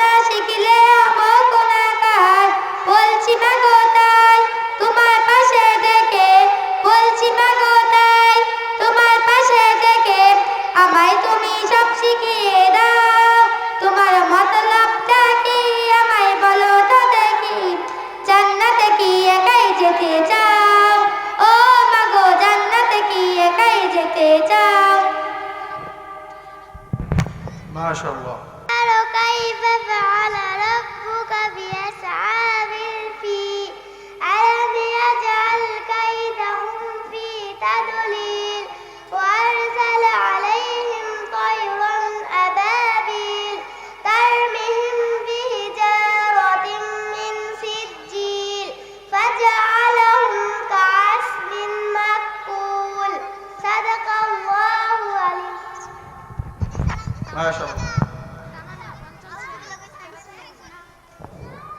না শিখিলে হব কোনাকার বলছি মা গো তাই, তোমার পাশে দেখে। বলছি মা গো তাই, তোমার পাশে দেখে। আমায় তুমি সব শিখিয়ে দাও। তোমার মতলবটা কি? আমায় বলো তো দেখি। জান্নাতে কি একাই যেতে চাও? ও মা গো জান্নাতে কি একাই যেতে চাও? মাশাআল্লাহ। كيف فعل ربك؟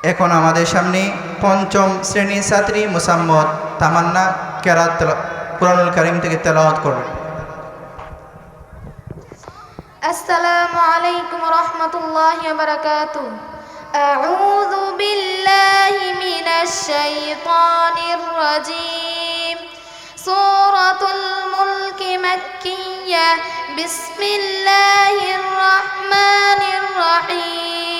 এখন আমাদের সামনে পঞ্চম শ্রেণীর ছাত্রী মুসাম্মদ তামান্না কেরাত কুরআনুল করিম থেকে তেলাওয়াত করবেন السلام عليكم ورحمة الله وبركاته أعوذ بالله من الشيطان الرجيم سورة الملك مكية بسم الله الرحمن الرحيم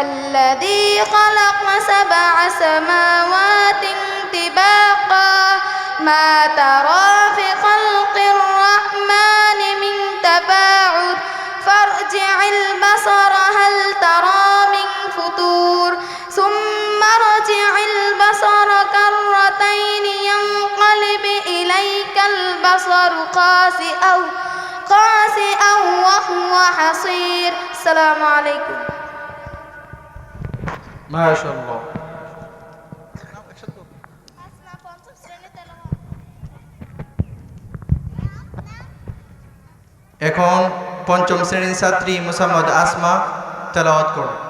الذي خلق سبع سماوات طباقا ما ترى في خلق الرحمن من تباعد فارجع البصر هل ترى من فطور؟ ثم ارجع البصر كرتين ينقلب إليك البصر خاسئا خاسئا وهو حصير. السلام عليكم. মাশাআল্লাহ। এখন পঞ্চম শ্রেণির ছাত্রী মুসাম্মদ আসমা তেলাওয়াত করবেন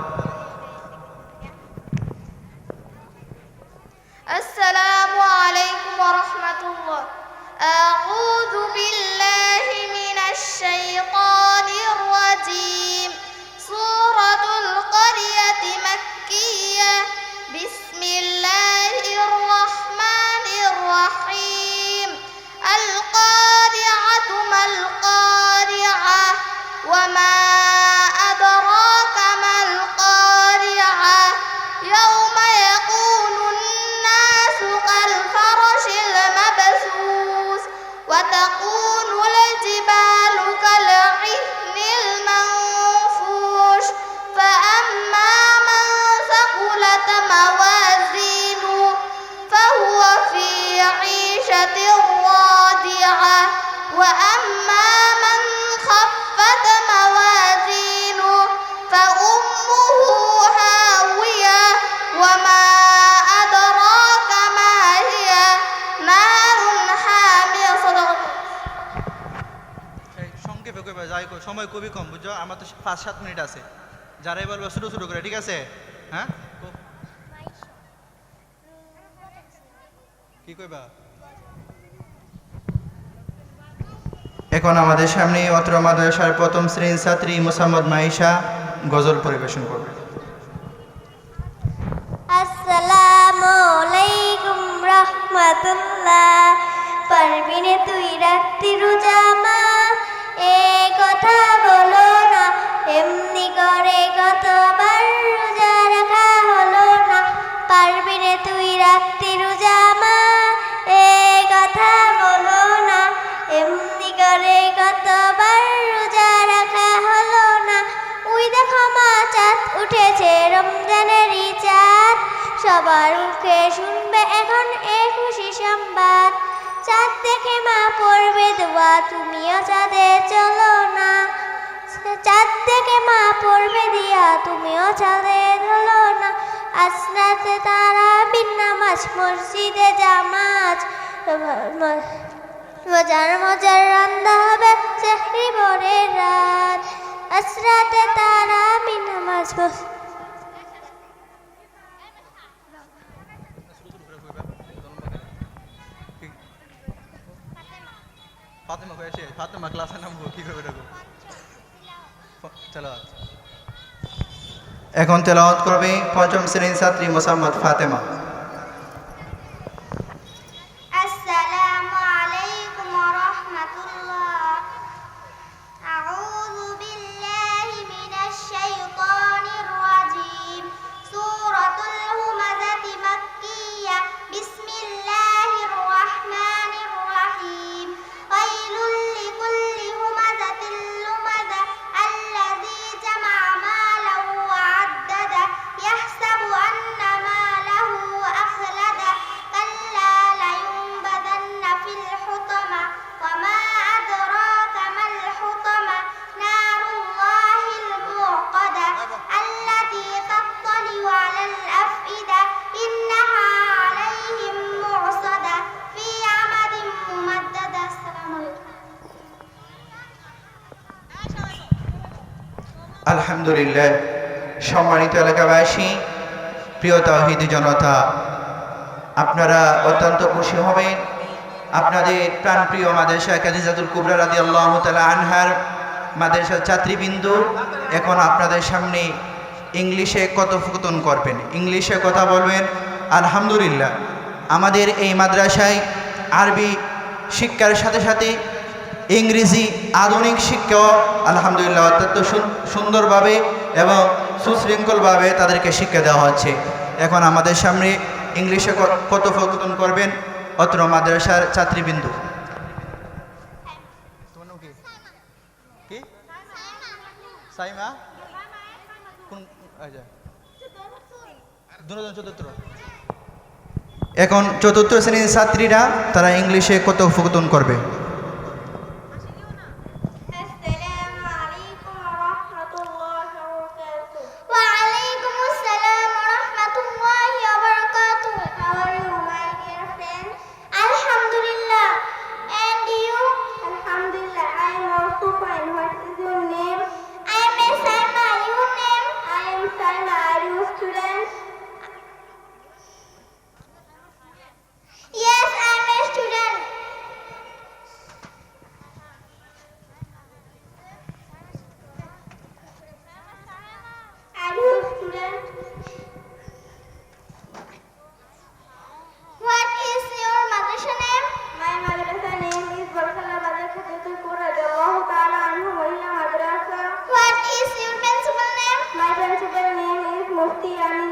وتكون الجبال كالعهن المنفوش. فأما من ثقلت موازينه فهو في عيشة راضية وأما সময় খুবই কম, বুঝছ? আমার তো পাঁচ, সাত মিনিট আছে। যারাই বলব শুরু শুরু করে, ঠিক আছে? হ্যাঁ? কি কইবা? এখন আমাদের সামনে অত্র মাদ্রাসার প্রথম শ্রেণির ছাত্রী মুসাম্মদ মাইশা গজল পরিবেশন করবেন আসসালামু আলাইকুম রহমতুল্লাহ। পারবিনে তুই রোজামা এ কথা বলো না। এমনি করে কতবার রোজা রাখা হলো না। পারবিনে তুই রাখতি রোজামা এ কথা বলো না। এমনি কতবার রোজা রাখা হলো না। ওই দেখো মা, চাঁদ উঠেছে রমজানেরই চাঁদ। সবার মুখে শুনবে এখন এ খুশি সংবাদ। চাঁদ দেখে মা পড়বে দোয়া, তুমিও চাঁদে চলো মা পড়বে দিয়া, তুমিও চাঁদে ধরো না। আসনাতে তারা বিনামাজ, মসজিদে জামাজ। মজার মজার রান্না হবে চাকরি ভোরের রাত। আসরাতে তারা বিনামাজ মস- ফাতেমা। শেষ ফাতেমা ক্লাসে নামবো কি করবে এখন তেলাওয়াত করবে পঞ্চম শ্রেণির ছাত্রী মোসাম্মদ ফাতেমা। আলহামদুলিল্লাহ। সম্মানিত এলাকাবাসী প্রিয়তা হিন্দু জনতা, আপনারা অত্যন্ত খুশি হবেন। আপনাদের প্রাণপ্রিয় মাদেশা কাজিজাদুল কুবরা রাজি আল্লাহ তালা আনহার মাদেশার ছাত্রীবৃন্দু, এখন আপনাদের সামনে ইংলিশে কথোপকথন করবেন। ইংলিশে কথা বলবেন, আলহামদুলিল্লাহ। আমাদের এই মাদ্রাসায় আরবি শিক্ষার সাথে সাথে ইংরেজি আধুনিক শিক্ষাও আলহামদুলিল্লাহ, অত্যন্ত সুন্দরভাবে এবং সুশৃঙ্খলভাবে তাদেরকে শিক্ষা দেওয়া হচ্ছে। এখন আমাদের সামনে ইংলিশে কথোপকথন করবেন অত্র মাদ্রাসার ছাত্রীবিন্দু। সাইমা? এখন চতুর্থ শ্রেণির ছাত্রীরা তারা ইংলিশে কত কথোপকথন করবে। প্রতি আমি